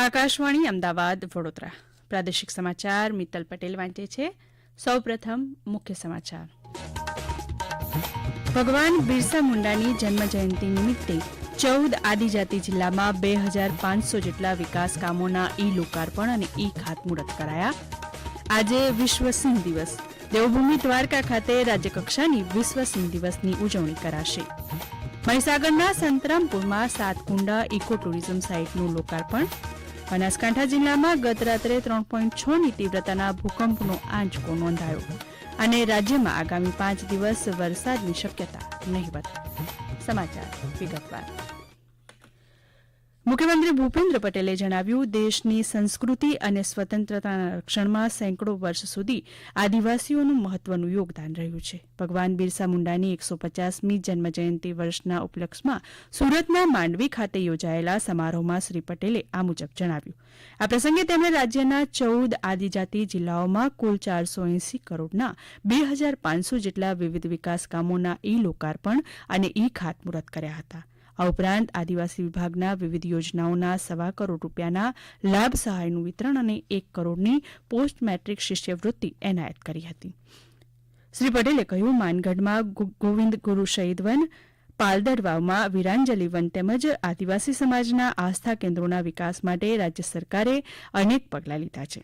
આકાશવાણી, અમદાવાદ, વડોદરા. પ્રાદેશિક સમાચાર મિત્તલ પટેલ વાંચે છે. સૌપ્રથમ મુખ્ય સમાચાર. ભગવાન બિરસા મુંડાની જન્મજયંતિ નિમિત્તે ચૌદ આદિજાતિ જિલ્લામાં બે હજાર પાંચસો જેટલા વિકાસ કામોના ઈ લોકાર્પણ અને ઈ ખાતમુહૂર્ત કરાયા. આજે વિશ્વ સિંહ દિવસ. દેવભૂમિ દ્વારકા ખાતે રાજ્યકક્ષાની વિશ્વ સિંહ દિવસની ઉજવણી કરાશે. મહીસાગરના સંતરામપુરમાં સાતકુંડા ઇકો ટુરિઝમ સાઇટનું લોકાર્પણ બનાસકાંઠા જિલ્લામાં ગત રાત્રે ત્રણ પોઈન્ટ છ ની તીવ્રતાના ભૂકંપનો આંચકો નોંધાયો અને રાજ્યમાં આગામી પાંચ દિવસ વરસાદની શક્યતા નહીવત. સમાચાર વિગતવાર. મુખ્યમંત્રી ભૂપેન્દ્ર પટેલે જણાવ્યું, દેશની સંસ્કૃતિ અને સ્વતંત્રતાના રક્ષણમાં સેંકડો વર્ષ સુધી આદિવાસીઓનું મહત્વનું યોગદાન રહ્યું છે. ભગવાન બિરસા મુંડાની એકસો પચાસમી જન્મજયંતિ વર્ષના ઉપલક્ષમાં સુરતના માંડવી ખાતે યોજાયેલા સમારોહમાં શ્રી પટેલે આ મુજબ જણાવ્યું. આ પ્રસંગે તેમણે રાજ્યના ચૌદ આદિજાતિ જિલ્લાઓમાં કુલ ચારસો એંસી કરોડના બે હજાર પાંચસો જેટલા વિવિધ વિકાસ કામોના ઈ લોકાર્પણ અને ઈ ખાતમુહૂર્ત કર્યા હતા. આ ઉપરાંત આદિવાસી વિભાગના વિવિધ યોજનાઓના સવા કરોડ રૂપિયાના લાભ સહાયનું વિતરણ અને એક કરોડની પોસ્ટ મેટ્રિક શિષ્યવૃત્તિ એનાયત કરી હતી. શ્રી પટેલે કહ્યું, માનગઢમાં ગોવિંદ ગુરુ શહીદ વન પાલદર વાવમાં વીરાંજલી વન તેમજ આદિવાસી સમાજના આસ્થા કેન્દ્રોના વિકાસ માટે રાજ્ય સરકારે અનેક પગલાં લીધા છે.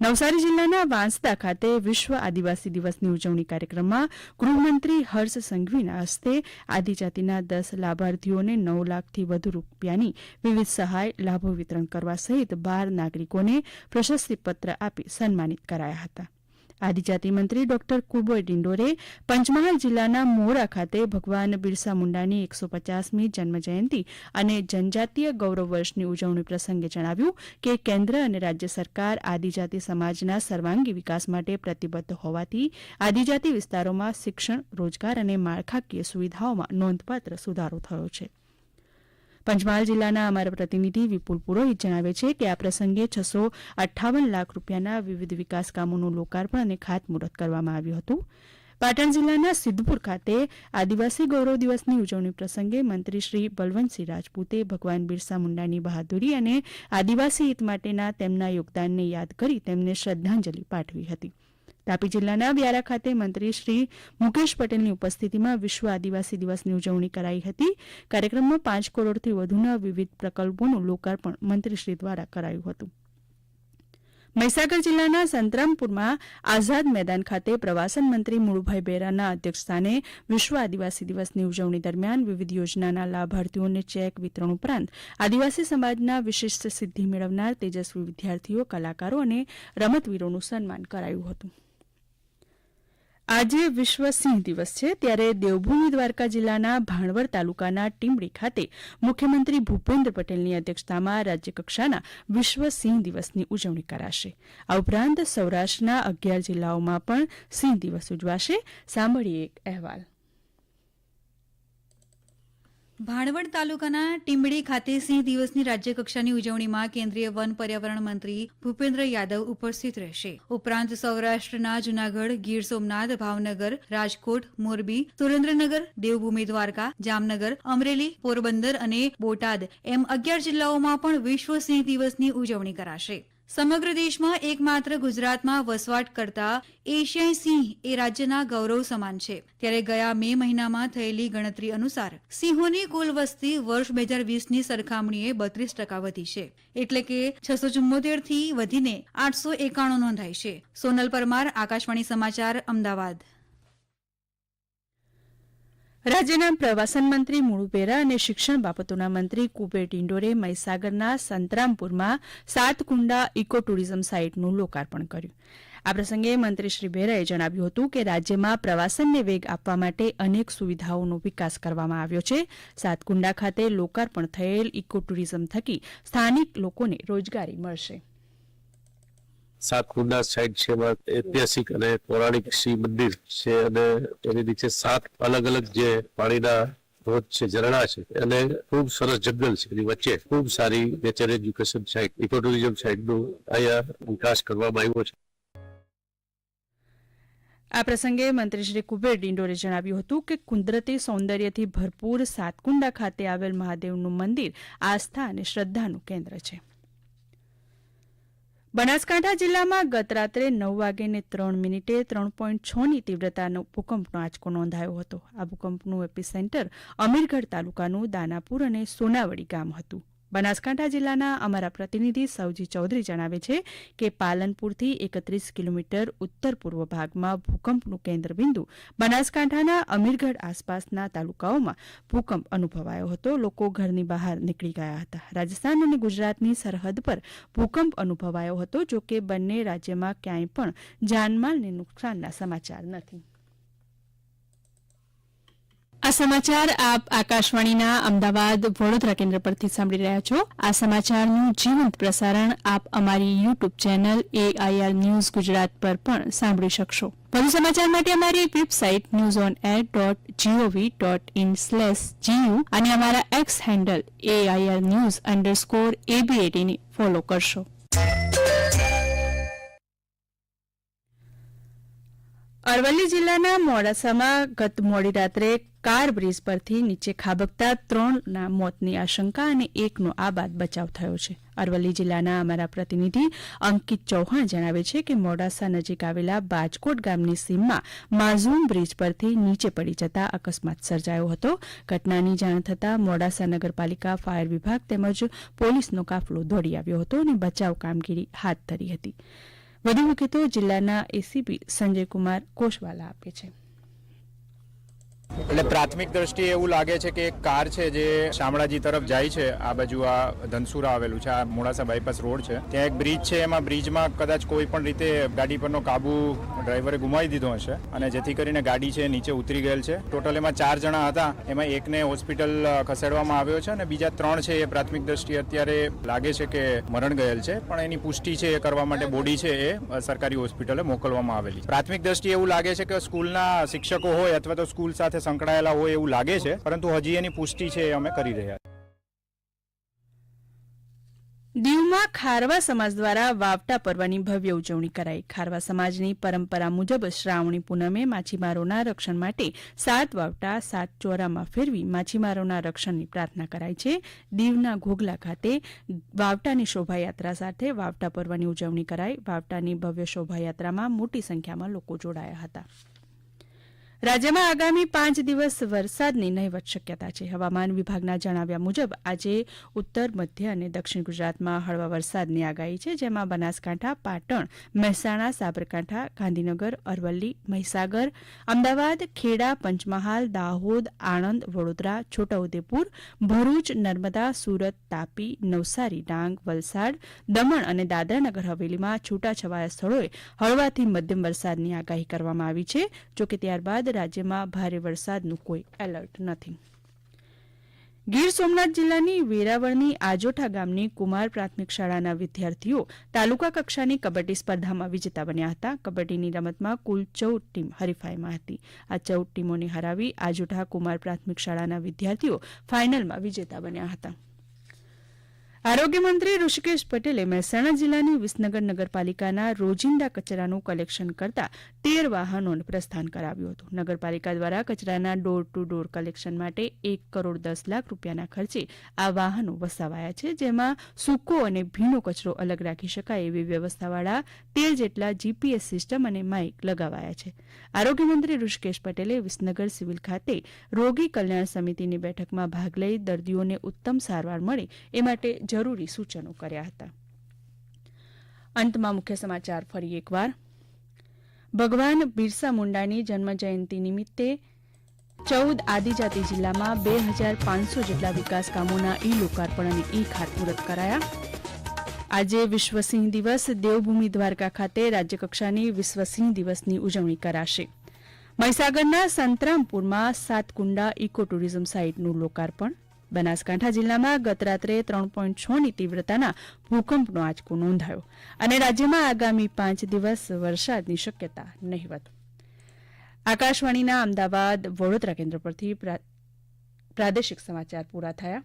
નવસારી જિલ્લાના વાંસદા ખાતે વિશ્વ આદિવાસી દિવસની ઉજવણી કાર્યક્રમમાં ગૃહમંત્રી હર્ષ સંઘવીના હસ્તે આદિજાતિના દસ લાભાર્થીઓને નવ લાખથી વધુ રૂપિયાની વિવિધ સહાય, લાભો વિતરણ કરવા સહિત બાર નાગરિકોને પ્રશસ્તિપત્ર આપી સન્માનિત કરાયા હતા. આદિજાતિ મંત્રી ડોક્ટર કુબોય ડિંડોરે પંચમહાલ જિલ્લાના મોરા ખાતે ભગવાન બિરસા મુંડાની એકસો પચાસમી જન્મજયંતિ અને જનજાતીય ગૌરવ વર્ષની ઉજવણી પ્રસંગે જણાવ્યું કે કેન્દ્ર અને રાજ્ય સરકાર આદિજાતિ સમાજના સર્વાંગી વિકાસ માટે પ્રતિબદ્ધ હોવાથી આદિજાતિ વિસ્તારોમાં શિક્ષણ, રોજગાર અને માળખાકીય સુવિધાઓમાં નોંધપાત્ર સુધારો થયો છે. પંચમહાલ જિલ્લાના અમારા પ્રતિનિધિ વિપુલ પુરોહિત જણાવે છે કે આ પ્રસંગે છસો અઠ્ઠાવન લાખ રૂપિયાના વિવિધ વિકાસ કામોનું લોકાર્પણ અને ખાતમુહૂર્ત કરવામાં આવ્યું હતું. પાટણ જિલ્લાના સિદ્ધપુર ખાતે આદિવાસી ગૌરવ દિવસની ઉજવણી પ્રસંગે મંત્રી શ્રી બલવંતસિંહ રાજપૂતે ભગવાન બિરસા મુંડાની બહાદુરી અને આદિવાસી હિત માટેના તેમના યોગદાનને યાદ કરી તેમને શ્રદ્ધાંજલિ પાઠવી હતી. તાપી જિલ્લાના વ્યારા ખાતે મંત્રી શ્રી મુકેશ પટેલની ઉપસ્થિતિમાં વિશ્વ આદિવાસી દિવસની ઉજવણી કરાઈ હતી. કાર્યક્રમમાં પાંચ કરોડથી વધુના વિવિધ પ્રકલ્પોનું લોકાર્પણ મંત્રીશ્રી દ્વારા કરાયું હતું. મહીસાગર જિલ્લાના સંતરામપુરમાં આઝાદ મેદાન ખાતે પ્રવાસન મંત્રી મુળુભાઈ બેરાના અધ્યક્ષસ્થાને વિશ્વ આદિવાસી દિવસની ઉજવણી દરમિયાન વિવિધ યોજનાના લાભાર્થીઓને ચેક વિતરણ ઉપરાંત આદિવાસી સમાજના વિશિષ્ટ સિદ્ધિ મેળવનાર તેજસ્વી વિદ્યાર્થીઓ, કલાકારો અને રમતવીરોનું સન્માન કરાયું હતું. આજે વિશ્વ સિંહ દિવસ છે, ત્યારે દેવભૂમિ દ્વારકા જિલ્લાના ભાણવડ તાલુકાના ટીમડી ખાતે મુખ્યમંત્રી ભૂપેન્દ્ર પટેલની અધ્યક્ષતામાં રાજ્યકક્ષાના વિશ્વ સિંહ દિવસની ઉજવણી કરાશે. આ ઉપરાંત સૌરાષ્ટ્રના અગિયાર જિલ્લાઓમાં પણ સિંહ દિવસ ઉજવાશે. સાંભળીએ એક અહેવાલ. ભાણવડ તાલુકાના ટીંબડી ખાતે સિંહ દિવસની રાજ્યકક્ષાની ઉજવણીમાં કેન્દ્રીય વન પર્યાવરણ મંત્રી ભૂપેન્દ્ર યાદવ ઉપસ્થિત રહેશે. ઉપરાંત સૌરાષ્ટ્રના જૂનાગઢ, ગીર સોમનાથ, ભાવનગર, રાજકોટ, મોરબી, સુરેન્દ્રનગર, દેવભૂમિ દ્વારકા, જામનગર, અમરેલી, પોરબંદર અને બોટાદ એમ અગિયાર જિલ્લાઓમાં પણ વિશ્વ સિંહ દિવસની ઉજવણી કરાશે. સમગ્ર દેશમાં એકમાત્ર ગુજરાતમાં વસવાટ કરતા એશિયાઈ સિંહ એ રાજ્યના ગૌરવ સમાન છે. ત્યારે ગયા મે મહિનામાં થયેલી ગણતરી અનુસાર સિંહોની કુલ વસ્તી વર્ષ બે હજાર વીસની સરખામણીએ બત્રીસ ટકા વધી છે. એટલે કે છસો ચુમ્મોતેરથી વધીને આઠસો એકાણું નોંધાઈ છે. સોનલ પરમાર, આકાશવાણી સમાચાર, અમદાવાદ. રાજ્યના પ્રવાસન મંત્રી મુળુપેરા અને શિક્ષણ બાબતોના મંત્રી કુબેર ડિંડોરે મહીસાગરના સંતરામપુરમાં સાતકુંડા ઇકો ટુરિઝમ સાઇટનું લોકાર્પણ કર્યું. આ પ્રસંગે મંત્રી શ્રી બેરાએ જણાવ્યું હતું કે રાજ્યમાં પ્રવાસનને વેગ આપવા માટે અનેક સુવિધાઓનો વિકાસ કરવામાં આવ્યો છે. સાતકુંડા ખાતે લોકાર્પણ થયેલ ઇકો ટુરિઝમ થકી સ્થાનિક લોકોને રોજગારી મળશે. સાતકુંડા સાઈડ છે ઐતિહાસિક અને પૌરાણિક શિવ મંદિર છે અને એની નીચે સાત અલગ અલગ જે પાણીના ધોધ છે, ઝરણા છે અને ખૂબ સરસ જંગલ છે. એની વચ્ચે ખૂબ સારી nature education site eco tourism site અહીંયા વિકાસ કરવામાં આવ્યો છે. આ પ્રસંગે મંત્રી શ્રી કુબેર ડિંડોરે જણાવ્યું હતું કે કુદરતી સૌંદર્યથી ભરપૂર સાતકુંડા ખાતે આવેલ મહાદેવનું મંદિર આસ્થા અને શ્રદ્ધાનું કેન્દ્ર છે. બનાસકાંઠા જિલ્લામાં ગત રાત્રે નવ વાગ્યે ત્રણ મિનિટે ત્રણ પોઈન્ટ છની તીવ્રતાનો ભૂકંપનો આંચકો નોંધાયો હતો. આ ભૂકંપનું એપિસેન્ટર અમીરગઢ તાલુકાનું દાનાપુર અને સોનાવડી ગામ હતું. બનાસકાંઠા જિલ્લાના અમારા પ્રતિનિધિ સૌજી ચૌધરી જણાવે છે કે પાલનપુરથી એકત્રીસ કિલોમીટર ઉત્તર પૂર્વ ભાગમાં ભૂકંપનું કેન્દ્રબિંદુ બનાસકાંઠાના અમીરગઢ આસપાસના તાલુકાઓમાં ભૂકંપ અનુભવાયો હતો. લોકો ઘરની બહાર નીકળી ગયા હતા. રાજસ્થાન અને ગુજરાતની સરહદ પર ભૂકંપ અનુભવાયો હતો, જો કે બંને રાજ્યમાં ક્યાંય પણ જાનમાલને નુકસાનના સમાચાર નથી. આ સમાચાર આપ આકાશવાણીના અમદાવાદ વડોદરા કેન્દ્ર પરથી સાંભળી રહ્યા છો. આ સમાચારનું જીવંત પ્રસારણ આપ અમારી YouTube channel AIR news Gujarat પર પણ સાંભળી શકશો. વધુ સમાચાર માટે અમારી website news on air dot GOV dot in slash GU અને અમારા X handle AIR news underscore એબીએટીને follow કરશો. અરવલ્લી જિલ્લાના મોડાસામાં ગત મોડી રાત્રે કાર બ્રિજ પરથી નીચે ખાબકતા ત્રણના મોતની આશંકા અને એકનો આ બાદ બચાવ થયો છે. અરવલ્લી જિલ્લાના અમારા પ્રતિનિધિ અંકિત ચૌહાણ જણાવે છે કે મોડાસા નજીક આવેલા બાજકોટ ગામની સીમમાં માઝૂમ બ્રિજ પરથી નીચે પડી જતા અકસ્માત સર્જાયો હતો. ઘટનાની જાણ થતાં મોડાસા નગરપાલિકા ફાયર વિભાગ તેમજ પોલીસનો કાફલો દોડી આવ્યો હતો અને બચાવ કામગીરી હાથ ધરી હતી. વધુ વિગતો જિલ્લાના એસીપી સંજયકુમાર કોશવાલા આપે છે. એટલે પ્રાથમિક દ્રષ્ટિએ એવું લાગે છે કે એક કાર છે જે શામળાજી તરફ જાય છે. આ બાજુ આ ધનસુરા આવેલું છે. આ મોડાસા બાયપાસ રોડ છે. ત્યાં એક બ્રિજ છે. એમાં બ્રિજમાં કદાચ કોઈ પણ રીતે ગાડી પરનો કાબુ ડ્રાઈવરે ગુમાવી દીધો હશે અને જેથી કરીને ગાડી છે નીચે ઉતરી ગયેલ છે. ટોટલ એમાં ચાર જણા હતા. એમાં એકને હોસ્પિટલ ખસેડવામાં આવ્યો છે અને બીજા ત્રણ છે એ પ્રાથમિક દ્રષ્ટિએ અત્યારે લાગે છે કે મરણ ગયેલ છે. પણ એની પુષ્ટિ છે એ કરવા માટે બોડી છે એ સરકારી હોસ્પિટલે મોકલવામાં આવેલી. પ્રાથમિક દ્રષ્ટિએ એવું લાગે છે કે સ્કૂલના શિક્ષકો હોય અથવા તો સ્કૂલ સાથે સંકળાયેલા હોય એવું લાગે છે, પરંતુ હજી એની પુષ્ટિ છે અમે કરી રહ્યા દીવમાં ખારવા સમાજ દ્વારા વાવટા પર્વની ભવ્ય ઉજવણી કરાઈ. ખારવા સમાજની પરંપરા મુજબ શ્રાવણી પૂનમે માછીમારોના રક્ષણ માટે સાત વાવટા, સાત ચોરામાં ફેરવી માછીમારોના રક્ષણની પ્રાર્થના કરાઈ છે. દીવના ઘોઘલા ખાતે વાવટાની શોભાયાત્રા સાથે વાવટા પર્વની ઉજવણી કરાઈ. વાવટાની ભવ્ય શોભાયાત્રામાં મોટી સંખ્યામાં લોકો જોડાયા હતા. રાજ્યમાં આગામી પાંચ દિવસ વરસાદની નહીવત શક્યતા છે. હવામાન વિભાગના જણાવ્યા મુજબ, આજે ઉત્તર, મધ્ય અને દક્ષિણ ગુજરાતમાં હળવા વરસાદની આગાહી છે, જેમાં બનાસકાંઠા, પાટણ, મહેસાણા, સાબરકાંઠા, ગાંધીનગર, અરવલ્લી, મહીસાગર, અમદાવાદ, ખેડા, પંચમહાલ, દાહોદ, આણંદ, વડોદરા, છોટાઉદેપુર, ભરૂચ, નર્મદા, સુરત, તાપી, નવસારી, ડાંગ, વલસાડ, દમણ અને દાદરાનગર હવેલીમાં છૂટાછવાયા સ્થળોએ હળવાથી મધ્યમ વરસાદની આગાહી કરવામાં આવી છે. જોકે ત્યારબાદ રાજ્યમાં ભારે વરસાદનું કોઈ એલર્ટ નથી. ગીર સોમનાથ જિલ્લાની વેરાવળની આજોઠા ગામની કુમાર પ્રાથમિક શાળાના વિદ્યાર્થીઓ તાલુકા કક્ષાની કબડ્ડી સ્પર્ધામાં વિજેતા બન્યા હતા. કબડ્ડીની રમતમાં કુલ ચૌદ ટીમ હરીફાઈમાં હતી. આ ચૌદ ટીમોને હરાવી આજોઠા કુમાર પ્રાથમિક શાળાના વિદ્યાર્થીઓ ફાઇનલમાં વિજેતા બન્યા હતા. આરોગ્ય મંત્રી ઋષિકેશ પટેલે મહેસાણા જિલ્લાની વિસનગર નગરપાલિકાના રોજિંદા કચરાનું કલેક્શન કરતા તેર વાહનોને પ્રસ્થાન કરાવ્યું હતું. નગરપાલિકા દ્વારા કચરાના ડોર ટુ ડોર કલેક્શન માટે એક કરોડ દસ લાખ રૂપિયાના ખર્ચે આ વાહનો વસાવાયા છે, જેમાં સૂકો અને ભીનો કચરો અલગ રાખી શકાય એવી વ્યવસ્થાવાળા તેર જેટલા જીપીએસ સિસ્ટમ અને માઇક લગાવાયા છે. આરોગ્યમંત્રી ઋષિકેશ પટેલે વિસનગર સિવિલ ખાતે રોગી કલ્યાણ સમિતિની બેઠકમાં ભાગ લઈ દર્દીઓને ઉત્તમ સારવાર મળે એ માટે જરૂરી સૂચનો કર્યા હતા. અંતમાં મુખ્ય સમાચાર ફરી એકવાર. ભગવાન બિરસા મુંડાની જન્મજયંતિ નિમિત્તે ચૌદ આદિજાતિ જિલ્લામાં બે હજાર પાંચસો જેટલા વિકાસ કામોના ઈ લોકાર્પણ અને ઈ ખાતમુહૂર્ત કરાયા. આજે વિશ્વ સિંહ દિવસ દેવભૂમિ દ્વારકા ખાતે રાજ્યકક્ષાની વિશ્વ સિંહ દિવસની ઉજવણી કરાશે. મહીસાગરના સંતરામપુરમાં સાતકુંડા ઇકો ટુરિઝમ સાઇટનું લોકાર્પણ બનાસકાંઠા જિલ્લામાં ગત રાત્રે ત્રણ પોઈન્ટ છ ની તીવ્રતાના ભૂકંપનો આંચકો નોંધાયો અને રાજ્યમાં આગામી પાંચ દિવસ વરસાદની શક્યતા નહીવત. આકાશવાણીના અમદાવાદ વડોદરા કેન્દ્ર પરથી પ્રાદેશિક સમાચાર પૂરા થયા.